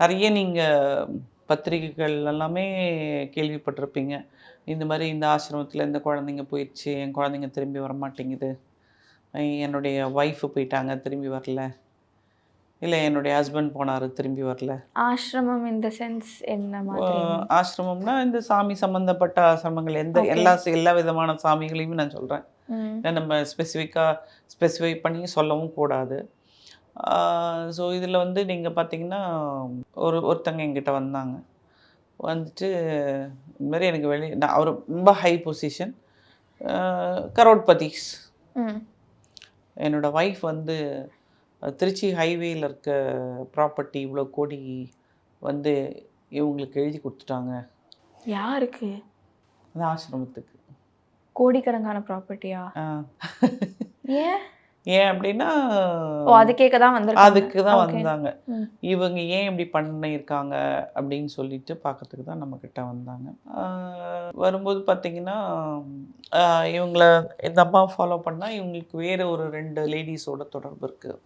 நிறைய நீங்கள் பத்திரிகைகள் எல்லாமே கேள்விப்பட்டிருப்பீங்க. இந்த மாதிரி இந்த ஆசிரமத்தில் இந்த குழந்தைங்க போயிடுச்சு என் குழந்தைங்க திரும்பி வர மாட்டேங்குது என்னுடைய ஒய்ஃபு போயிட்டாங்க திரும்பி வரல. இல்லை என்னுடைய ஹஸ்பண்ட் போனார் திரும்பி வரல. ஆசிரமம் இந்த சென்ஸ் என்ன ஆசிரமம்னா இந்த சாமி சம்மந்தப்பட்ட ஆசிரமங்கள் எந்த. எல்லா எல்லா விதமான சாமிகளையும் நான் சொல்கிறேன் நம்ம ஸ்பெசிஃபிக்காக ஸ்பெசிஃபை பண்ணி சொல்லவும் கூடாது. ஸோ இதில் வந்து நீங்கள் பார்த்தீங்கன்னா ஒரு ஒருத்தங்க என்கிட்ட வந்தாங்க. வந்துட்டு இந்த மாதிரி எனக்கு வெளியே நான் அவர் ரொம்ப ஹை பொசிஷன் கரோட்பதிஸ். ம். என்னோட ஒய்ஃப் வந்து திருச்சி ஹைவேயில் இருக்க ப்ராப்பர்ட்டி இவ்வளோ கோடி வந்து இவங்களுக்கு எழுதி கொடுத்துட்டாங்க. யாருக்கு? அந்த ஆசிரமத்துக்கு. கோடிக்கணக்கான ப்ராப்பர்ட்டியா. ஏன்? ஏன் அப்படின்னா ஓ அது கேட்க தான் வந்திருக்காங்க அதுக்கு தான். வந்தாங்க. இவங்க ஏன் இப்படி பண்ணியிருக்காங்க அப்படின்னு சொல்லிட்டு பார்க்கறதுக்கு தான் நம்மக்கிட்ட வந்தாங்க வரும்போது பார்த்தீங்கன்னா இவங்கள இந்த அம்மா ஃபாலோ பண்ணால் இவங்களுக்கு வேறு ஒரு ரெண்டு லேடிஸோட தொடர்பு இருக்குது